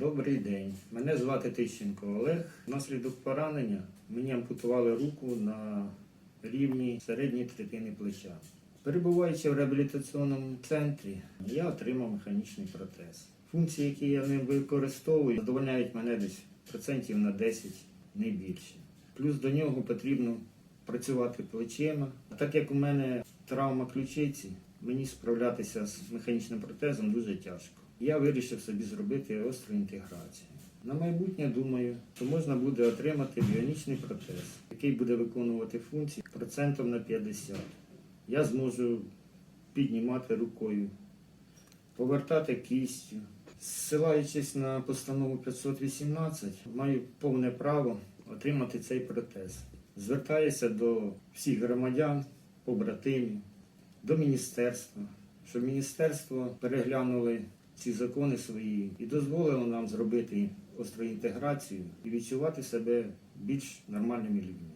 Добрий день. Мене звати Тищенко Олег. Внаслідок поранення мені ампутували руку на рівні середньої третини плеча. Перебуваючи в реабілітаційному центрі, я отримав механічний протез. Функції, які я ним використовую, задовольняють мене десь процентів на 10, не більше. Плюс до нього потрібно працювати плечима. Так як у мене травма ключиці, мені справлятися з механічним протезом дуже тяжко. Я вирішив собі зробити остру інтеграцію. На майбутнє думаю, що можна буде отримати біонічний протез, який буде виконувати функції процентом на 50. Я зможу піднімати рукою, повертати кістю. Зсилаючись на постанову 518, маю повне право отримати цей протез. Звертаюся до всіх громадян, побратимів, до міністерства, щоб міністерство переглянули ці закони свої і дозволило нам зробити остроінтеграцію і відчувати себе більш нормальними людьми.